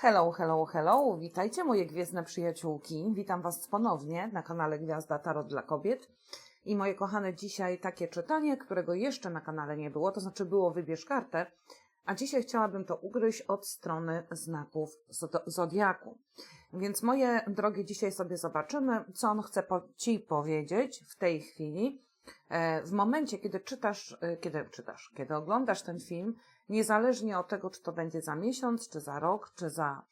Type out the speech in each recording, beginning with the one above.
Hello, hello, hello. Witajcie moje gwiezdne przyjaciółki. Witam Was ponownie na kanale Gwiazda Tarot dla Kobiet. I moje kochane, dzisiaj takie czytanie, którego jeszcze na kanale nie było, to znaczy było wybierz kartę, a dzisiaj chciałabym to ugryźć od strony znaków zod- Zodiaku. Więc moje drogie, dzisiaj sobie zobaczymy, co on chce Ci powiedzieć w tej chwili. E, W momencie, kiedy czytasz, e, kiedy czytasz, kiedy oglądasz ten film, niezależnie od tego, czy to będzie za miesiąc, czy za rok, czy za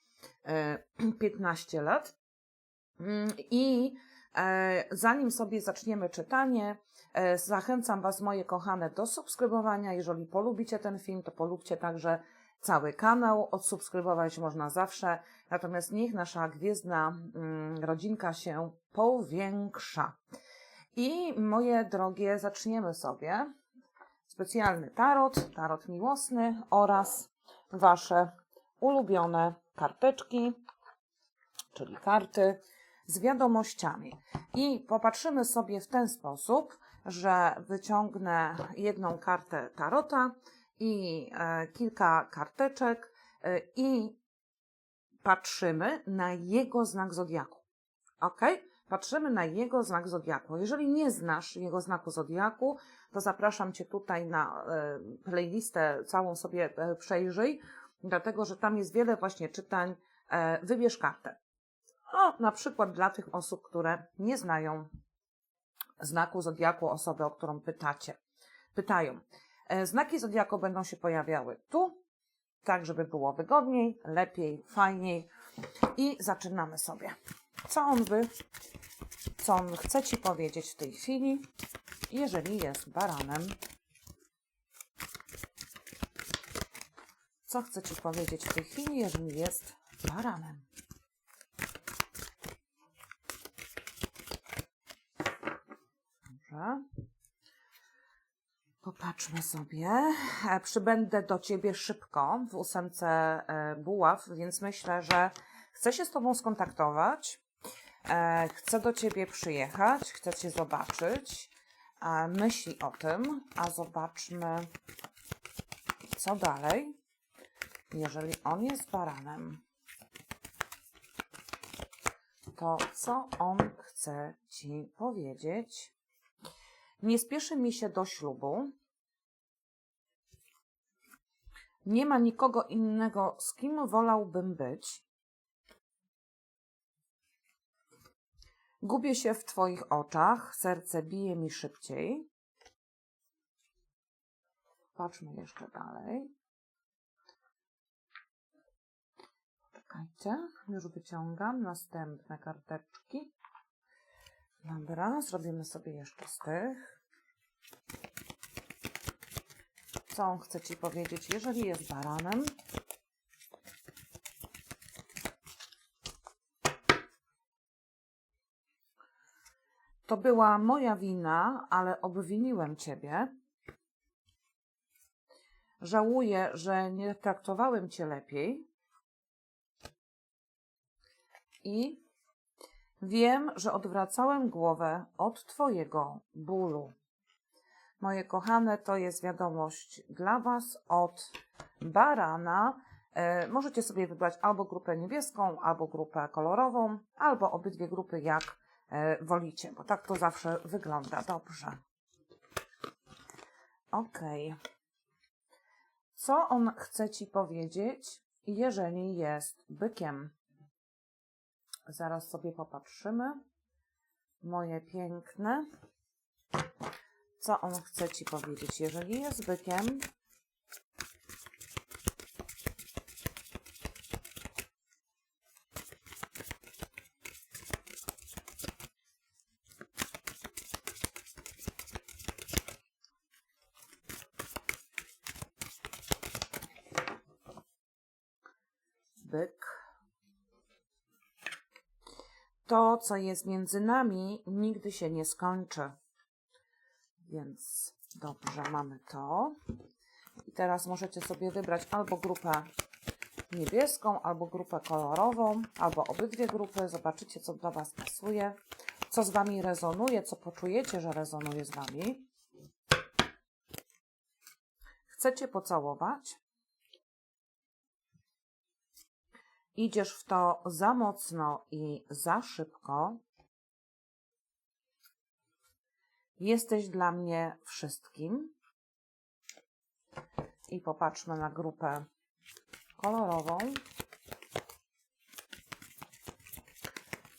e, 15 lat. Mm, I e, zanim sobie zaczniemy czytanie, e, zachęcam Was, moje kochane, do subskrybowania. Jeżeli polubicie ten film, to polubcie także cały kanał. Odsubskrybować można zawsze. Natomiast niech nasza gwiezdna mm, rodzinka się powiększa. I moje drogie, zaczniemy sobie specjalny tarot, tarot miłosny oraz Wasze ulubione karteczki, czyli karty z wiadomościami. I popatrzymy sobie w ten sposób, że wyciągnę jedną kartę tarota i e, kilka karteczek e, i patrzymy na jego znak zodiaku. Ok? Patrzymy na jego znak zodiaku. Jeżeli nie znasz jego znaku zodiaku, to zapraszam Cię tutaj na e, playlistę, całą sobie e, przejrzyj, dlatego że tam jest wiele właśnie czytań. E, Wybierz kartę. O, na przykład dla tych osób, które nie znają znaku zodiaku osoby, o którą pytacie. Pytają. Znaki zodiaku będą się pojawiały tu, tak żeby było wygodniej, lepiej, fajniej. I zaczynamy sobie. Co on by, co on chce Ci powiedzieć w tej chwili, jeżeli jest baranem? Co chce Ci powiedzieć w tej chwili, jeżeli jest baranem? Dobrze. Popatrzmy sobie. E, Przybędę do Ciebie szybko w ósemce e, buław, więc myślę, że chcę się z Tobą skontaktować. E, Chcę do Ciebie przyjechać, chcę Cię zobaczyć. E, Myśli o tym, a zobaczmy, co dalej, jeżeli on jest baranem. To co on chce Ci powiedzieć? Nie spieszy mi się do ślubu. Nie ma nikogo innego, z kim wolałbym być. Gubię się w Twoich oczach, serce bije mi szybciej. Patrzmy jeszcze dalej. Czekajcie, już wyciągam następne karteczki. Dobra, zrobimy sobie jeszcze z tych. Co on chce Ci powiedzieć, jeżeli jest baranem? To była moja wina, ale obwiniłem Ciebie. Żałuję, że nie traktowałem Cię lepiej. I wiem, że odwracałem głowę od Twojego bólu. Moje kochane, to jest wiadomość dla Was od Barana. E, możecie sobie wybrać albo grupę niebieską, albo grupę kolorową, albo obydwie grupy, jak wolicie, bo tak to zawsze wygląda. Dobrze. Ok. Co on chce Ci powiedzieć, jeżeli jest bykiem? Zaraz sobie popatrzymy. Moje piękne. Co on chce Ci powiedzieć, jeżeli jest bykiem? Byk. To, co jest między nami, nigdy się nie skończy. Więc dobrze, mamy to. I teraz możecie sobie wybrać albo grupę niebieską, albo grupę kolorową, albo obydwie grupy. Zobaczycie, co do Was pasuje, co z Wami rezonuje, co poczujecie, że rezonuje z Wami. Chcecie pocałować. Idziesz w to za mocno i za szybko. Jesteś dla mnie wszystkim. I popatrzmy na grupę kolorową.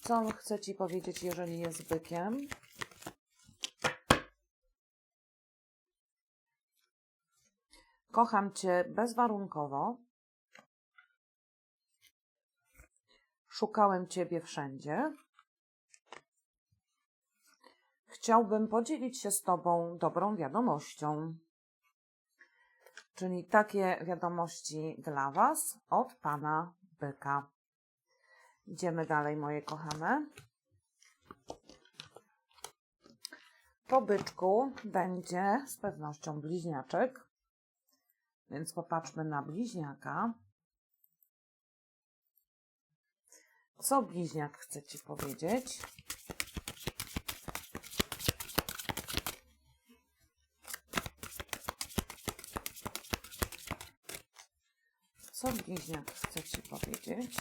Co on chce ci powiedzieć, jeżeli jest bykiem? Kocham cię bezwarunkowo. Szukałem ciebie wszędzie. Chciałbym podzielić się z tobą dobrą wiadomością. Czyli takie wiadomości dla was od pana byka. Idziemy dalej, moje kochane. Po byczku będzie z pewnością bliźniaczek, więc popatrzmy na bliźniaka. Co bliźniak chce Ci powiedzieć? Co bliźniak chce Ci powiedzieć?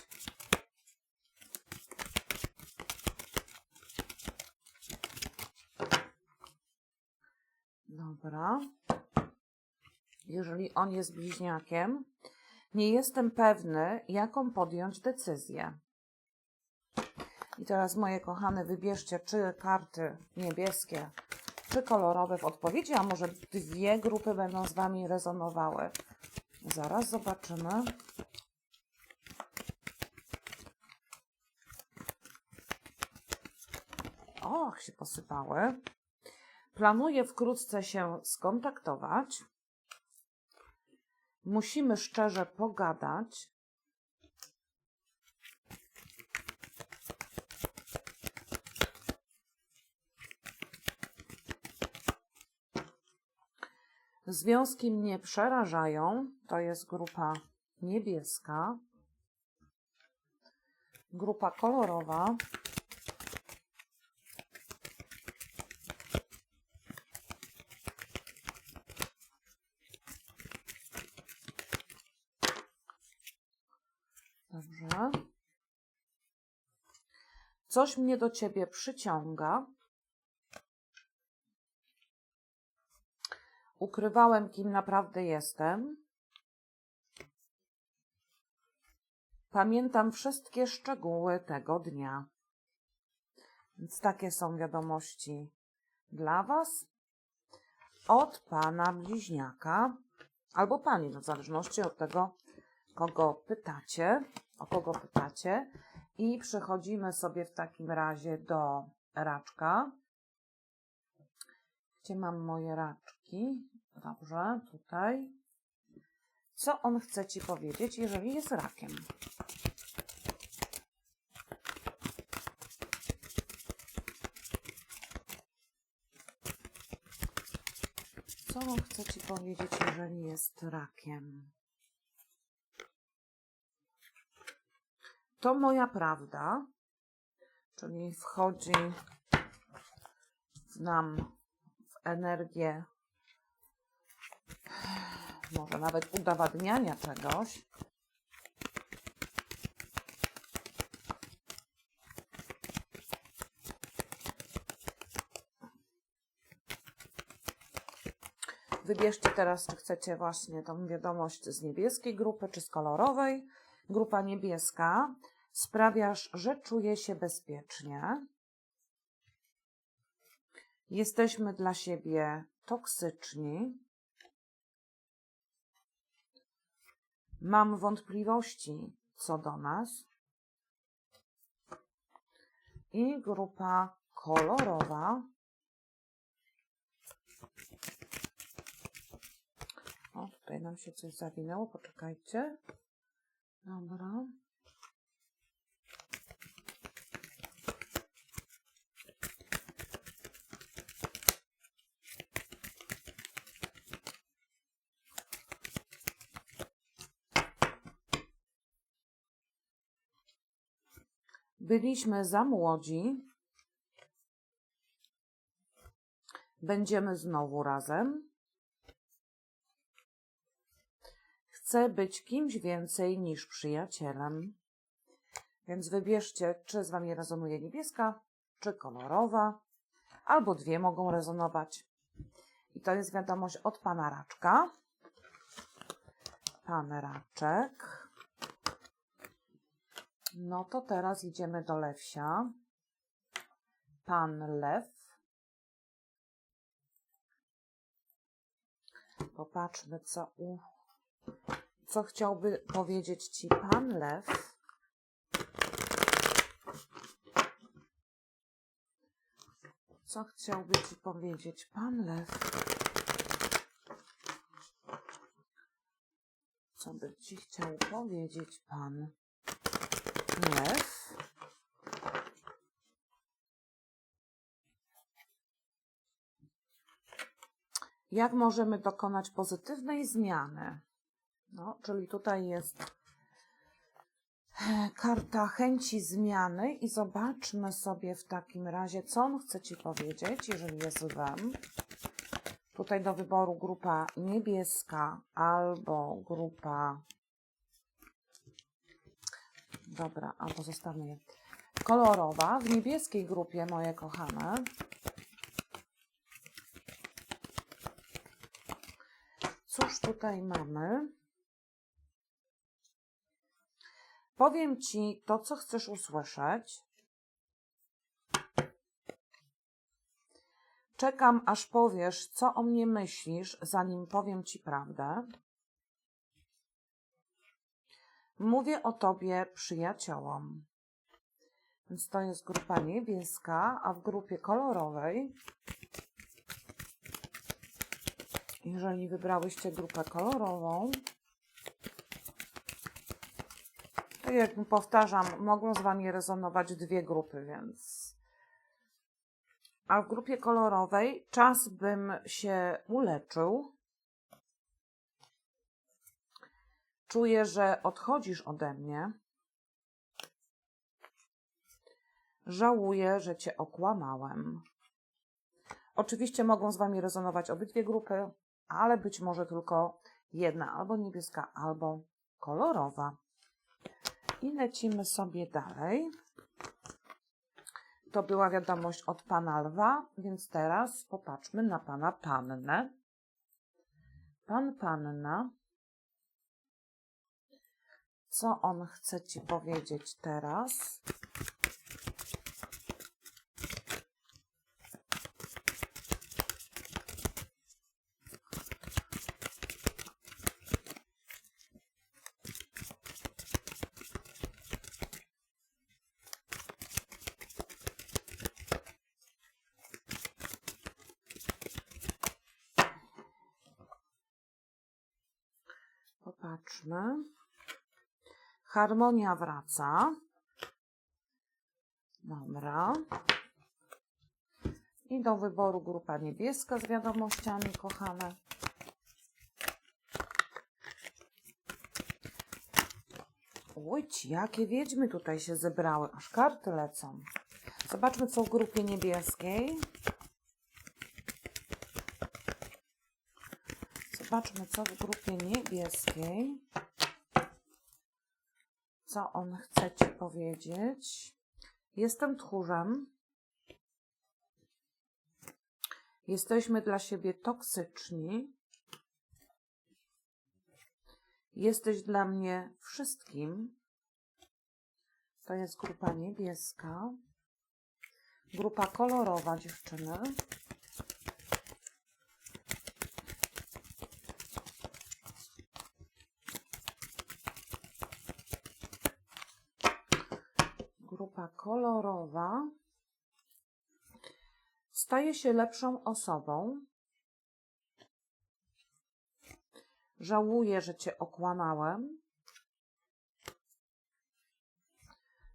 Dobra. Jeżeli on jest bliźniakiem, nie jestem pewny, jaką podjąć decyzję. I teraz, moje kochane, wybierzcie, czy karty niebieskie, czy kolorowe w odpowiedzi, a może dwie grupy będą z Wami rezonowały. Zaraz zobaczymy. Och, się posypały. Planuję wkrótce się skontaktować. Musimy szczerze pogadać. Związki mnie przerażają. To jest grupa niebieska. Grupa kolorowa. Dobrze. Coś mnie do ciebie przyciąga. Ukrywałem, kim naprawdę jestem. Pamiętam wszystkie szczegóły tego dnia. Więc takie są wiadomości dla Was od pana bliźniaka albo pani, no w zależności od tego, kogo pytacie, o kogo pytacie. I przechodzimy sobie w takim razie do raczka. Gdzie mam moje raczki? Dobrze, tutaj. Co on chce Ci powiedzieć, jeżeli jest rakiem? Co on chce Ci powiedzieć, jeżeli jest rakiem? To moja prawda, czyli wchodzi nam energię, może nawet udowadniania czegoś. Wybierzcie teraz, czy chcecie właśnie tą wiadomość z niebieskiej grupy, czy z kolorowej. Grupa niebieska sprawiasz, że czuję się bezpiecznie. Jesteśmy dla siebie toksyczni. Mam wątpliwości co do nas. I grupa kolorowa. O, tutaj nam się coś zawinęło, poczekajcie. Dobra. Byliśmy za młodzi. Będziemy znowu razem. Chcę być kimś więcej niż przyjacielem. Więc wybierzcie, czy z Wami rezonuje niebieska, czy kolorowa, albo dwie mogą rezonować. I to jest wiadomość od Pana Raczka. Pan Raczek. No to teraz idziemy do Lewsia. Pan Lew. Popatrzmy, co, u, co chciałby powiedzieć Ci Pan Lew. Co chciałby Ci powiedzieć Pan Lew? Co by Ci chciał powiedzieć Pan Lew? Jak możemy dokonać pozytywnej zmiany? No, czyli tutaj jest e, karta chęci zmiany i zobaczmy sobie w takim razie, co on chce Ci powiedzieć, jeżeli jest lwem. Tutaj do wyboru grupa niebieska albo grupa... Dobra, albo zostawmy je. Kolorowa. W niebieskiej grupie, moje kochane, Cóż tutaj mamy? Powiem Ci to, co chcesz usłyszeć. Czekam, aż powiesz, co o mnie myślisz, zanim powiem Ci prawdę. Mówię o Tobie przyjaciołom. Więc to jest grupa niebieska, a w grupie kolorowej jeżeli wybrałyście grupę kolorową, tak jak powtarzam, mogą z Wami rezonować dwie grupy, więc. A w grupie kolorowej czas bym się uleczył. Czuję, że odchodzisz ode mnie. Żałuję, że Cię okłamałem. Oczywiście mogą z Wami rezonować obydwie grupy, ale być może tylko jedna, albo niebieska, albo kolorowa. I lecimy sobie dalej. To była wiadomość od pana lwa, więc teraz popatrzmy na pana pannę. Pan panna. Co on chce ci powiedzieć teraz? Popatrzmy. Harmonia wraca. Dobra. I do wyboru grupa niebieska z wiadomościami, kochane. Ujć, jakie wiedźmy tutaj się zebrały. Aż karty lecą. Zobaczmy, co w grupie niebieskiej. Zobaczmy, co w grupie niebieskiej. Co on chce Ci powiedzieć? Jestem tchórzem. Jesteśmy dla siebie toksyczni. Jesteś dla mnie wszystkim. To jest grupa niebieska. Grupa kolorowa dziewczyny. Kolorowa staje się lepszą osobą. Żałuję, że Cię okłamałem.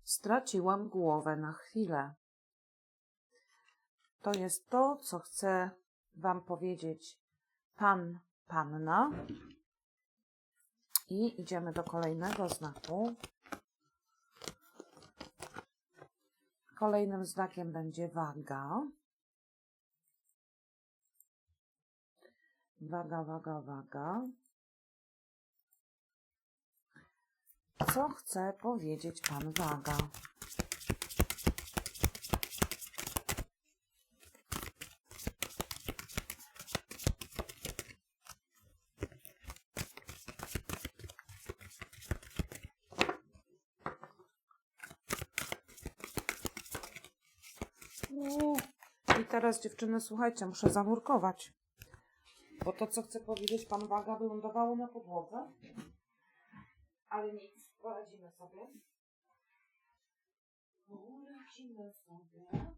Straciłam głowę na chwilę. To jest to, co chcę Wam powiedzieć Pan, Panna. I idziemy do kolejnego znaku. Kolejnym znakiem będzie waga. Waga, waga, waga. co chce powiedzieć pan Waga? Uuu. I teraz dziewczyny, słuchajcie, muszę zanurkować. Bo to, co chce powiedzieć pan Waga, wylądowało na podłodze. Ale nic, poradzimy sobie. Poradzimy sobie.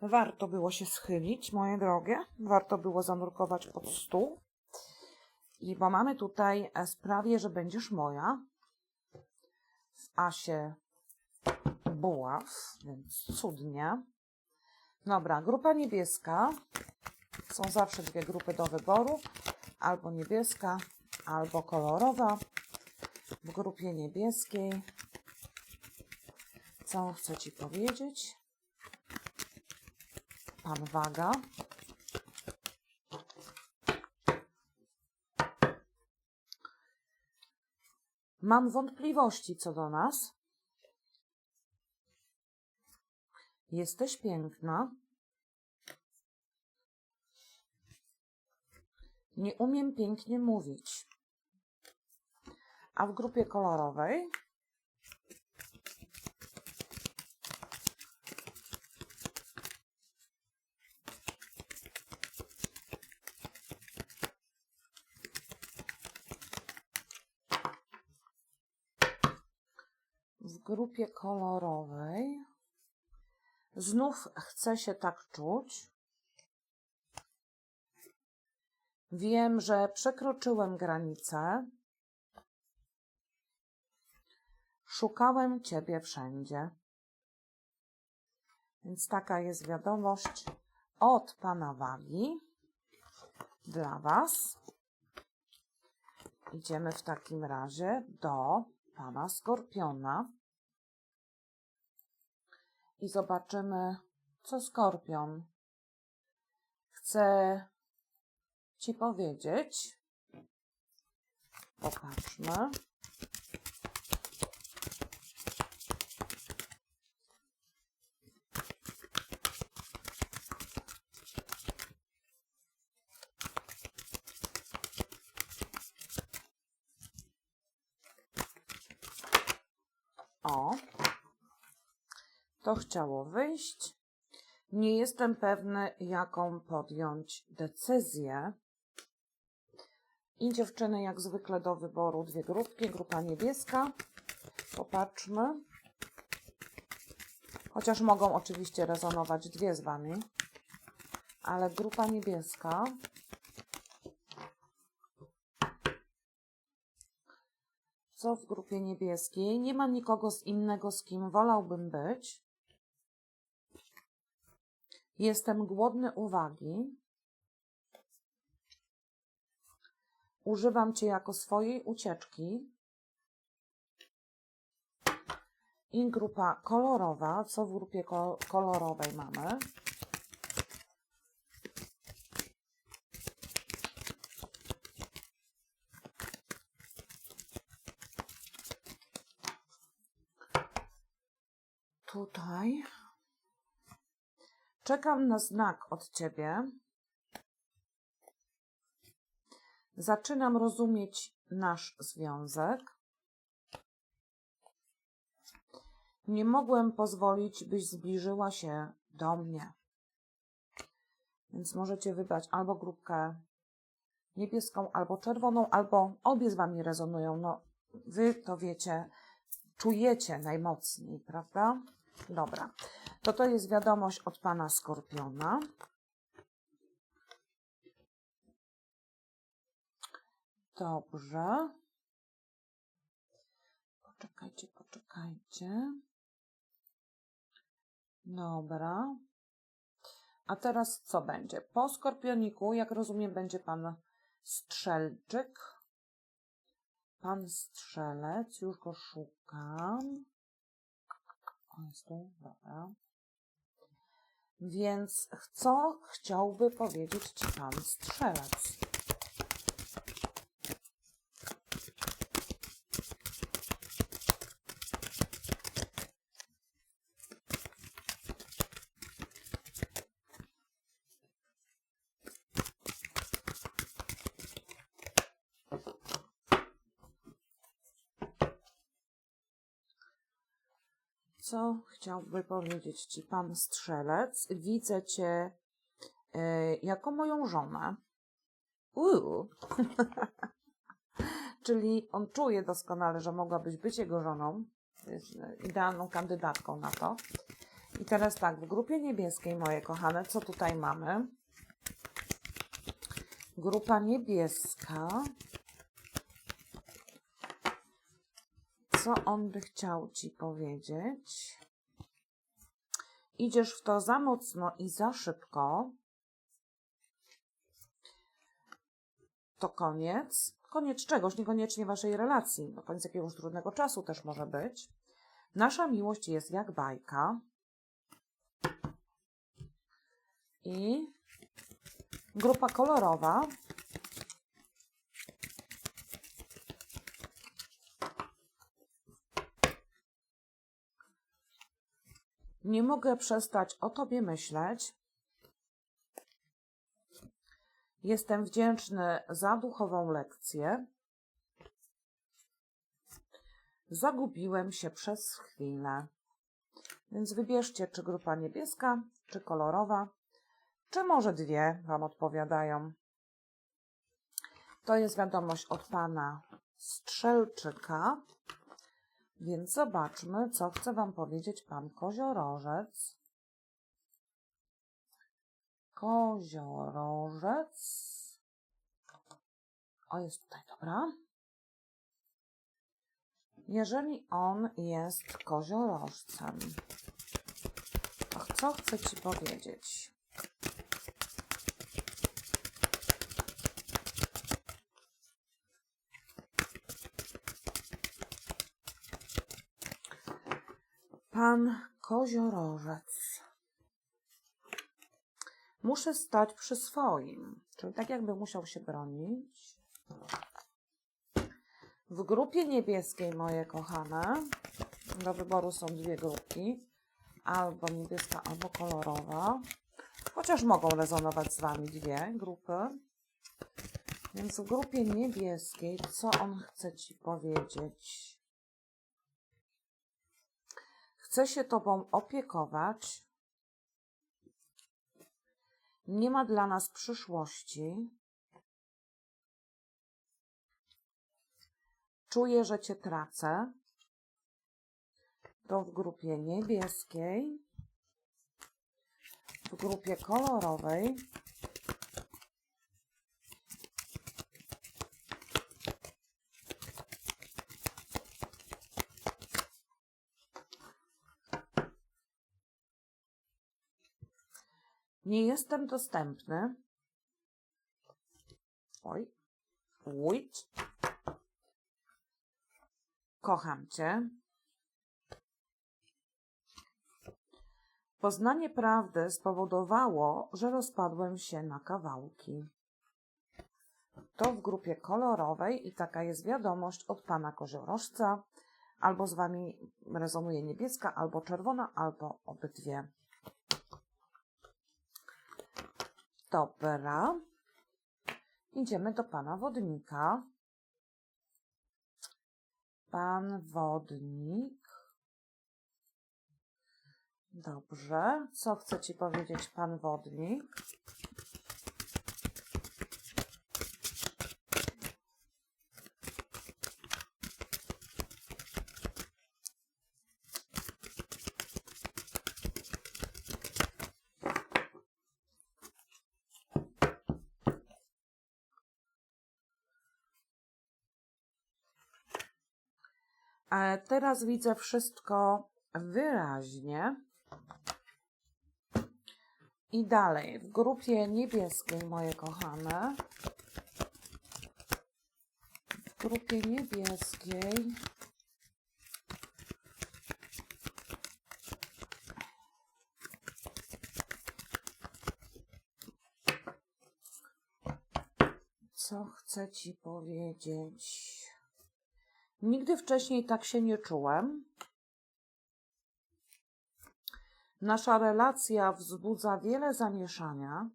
Warto było się schylić, moje drogie. Warto było zanurkować pod stół. I bo mamy tutaj e, sprawię, że będziesz moja. W asie buław, więc cudnie. Dobra, grupa niebieska. Są zawsze dwie grupy do wyboru. Albo niebieska, albo kolorowa. W grupie niebieskiej. Co chcę Ci powiedzieć? Pan Waga. Mam wątpliwości co do nas. Jesteś piękna. Nie umiem pięknie mówić. A w grupie kolorowej w grupie kolorowej znów chcę się tak czuć. Wiem, że przekroczyłem granicę. Szukałem Ciebie wszędzie. Więc taka jest wiadomość od Pana Wagi dla Was. Idziemy w takim razie do Pana Skorpiona i zobaczymy, co Skorpion chce Ci powiedzieć. Popatrzmy. O, to chciało wyjść. Nie jestem pewny, jaką podjąć decyzję. I dziewczyny, jak zwykle, do wyboru dwie grupki. Grupa niebieska. Popatrzmy. Chociaż mogą oczywiście rezonować dwie z Wami. Ale grupa niebieska. Co w grupie niebieskiej? Nie ma nikogo z innego, z kim wolałbym być. Jestem głodny uwagi. Używam Cię jako swojej ucieczki. I grupa kolorowa. Co w grupie ko kolorowej mamy? Tutaj. Czekam na znak od Ciebie. Zaczynam rozumieć nasz związek. Nie mogłem pozwolić, byś zbliżyła się do mnie. Więc możecie wybrać albo grupkę niebieską, albo czerwoną, albo obie z Wami rezonują. No, Wy to wiecie, czujecie najmocniej, prawda? Dobra, to to jest wiadomość od Pana Skorpiona. Dobrze. Poczekajcie, poczekajcie. Dobra. A teraz co będzie? Po skorpioniku, jak rozumiem, będzie pan strzelczyk. Pan strzelec, już go szukam. O, jest tu, dobra. Więc co chciałby powiedzieć ci pan strzelec? Co chciałby powiedzieć ci pan strzelec? Widzę cię e, jako moją żonę. Uuu. Czyli on czuje doskonale, że mogłabyś być jego żoną. Jest e, idealną kandydatką na to. I teraz tak, w grupie niebieskiej, moje kochane, co tutaj mamy? Grupa niebieska. Co on by chciał ci powiedzieć? Idziesz w to za mocno i za szybko. To koniec. Koniec czegoś, niekoniecznie waszej relacji. No, koniec jakiegoś trudnego czasu też może być. Nasza miłość jest jak bajka. I grupa kolorowa. Nie mogę przestać o Tobie myśleć. Jestem wdzięczny za duchową lekcję. Zagubiłem się przez chwilę. Więc wybierzcie, czy grupa niebieska, czy kolorowa, czy może dwie Wam odpowiadają. To jest wiadomość od pana Strzelczyka. Więc zobaczmy, co chce Wam powiedzieć pan koziorożec. Koziorożec. O, jest tutaj, dobra. Jeżeli on jest koziorożcem, to co chcę Ci powiedzieć? Pan koziorożec. Muszę stać przy swoim, czyli tak jakby musiał się bronić. W grupie niebieskiej, moje kochane, do wyboru są dwie grupki, albo niebieska, albo kolorowa, chociaż mogą rezonować z Wami dwie grupy. Więc w grupie niebieskiej, co on chce Ci powiedzieć? Chce się Tobą opiekować. Nie ma dla nas przyszłości. Czuję, że Cię tracę. To w grupie niebieskiej. W grupie kolorowej. Nie jestem dostępny. Oj. Wait. Kocham cię. Poznanie prawdy spowodowało, że rozpadłem się na kawałki. To w grupie kolorowej i taka jest wiadomość od pana koziorożca. Albo z wami rezonuje niebieska, albo czerwona, albo obydwie. Dobra. Idziemy do pana wodnika. Pan wodnik. Dobrze. Co chce ci powiedzieć pan wodnik? Teraz widzę wszystko wyraźnie. I dalej, w grupie niebieskiej, moje kochane. W grupie niebieskiej. Co chcę ci powiedzieć? Nigdy wcześniej tak się nie czułem. Nasza relacja wzbudza wiele zamieszania.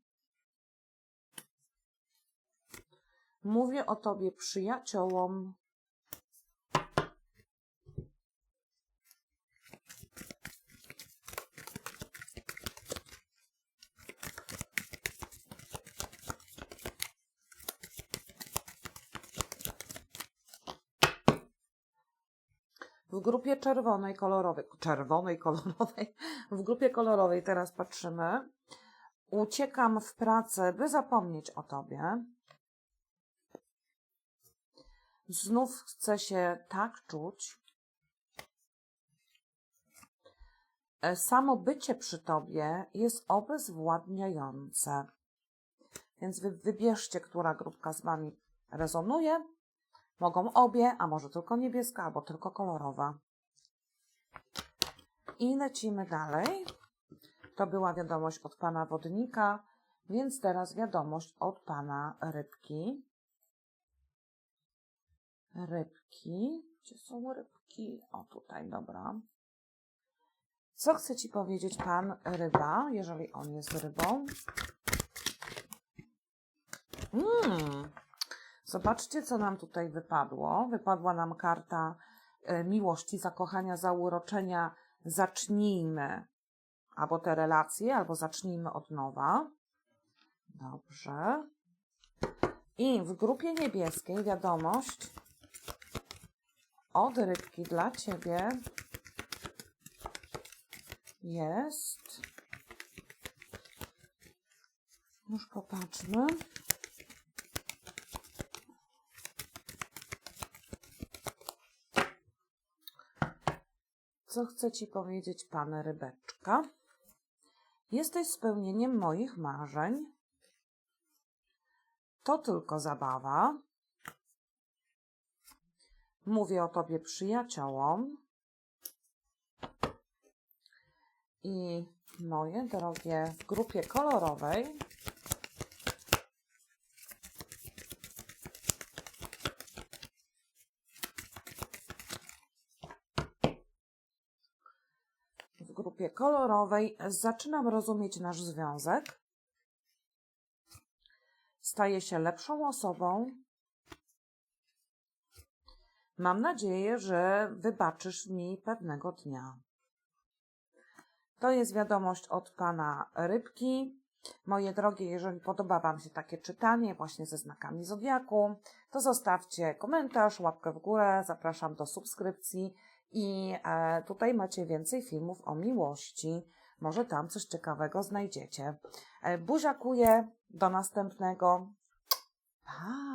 Mówię o tobie przyjaciołom. W grupie czerwonej, kolorowej, czerwonej, kolorowej, w grupie kolorowej teraz patrzymy. Uciekam w pracę, by zapomnieć o tobie. Znów chcę się tak czuć. E, Samo bycie przy tobie jest obezwładniające. Więc wy wybierzcie, która grupka z wami rezonuje. Mogą obie, a może tylko niebieska, albo tylko kolorowa. I lecimy dalej. To była wiadomość od pana wodnika, więc teraz wiadomość od pana rybki. Rybki. Gdzie są rybki? O, tutaj, dobra. Co chce ci powiedzieć pan ryba, jeżeli on jest rybą? Mm. Zobaczcie, co nam tutaj wypadło. Wypadła nam karta e, miłości, zakochania, zauroczenia. Zacznijmy albo te relacje, albo zacznijmy od nowa. Dobrze. I w grupie niebieskiej wiadomość od rybki dla ciebie jest. Już popatrzmy. Co chce ci powiedzieć pan rybeczka? Jesteś spełnieniem moich marzeń. To tylko zabawa. Mówię o tobie przyjaciołom. I moje drogie, w grupie kolorowej w grupie kolorowej zaczynam rozumieć nasz związek. Staję się lepszą osobą. Mam nadzieję, że wybaczysz mi pewnego dnia. To jest wiadomość od pana Rybki. Moje drogie, jeżeli podoba Wam się takie czytanie właśnie ze znakami zodiaku, to zostawcie komentarz, łapkę w górę, zapraszam do subskrypcji i e, tutaj macie więcej filmów o miłości. Może tam coś ciekawego znajdziecie. E, buziakuję, do następnego. Pa!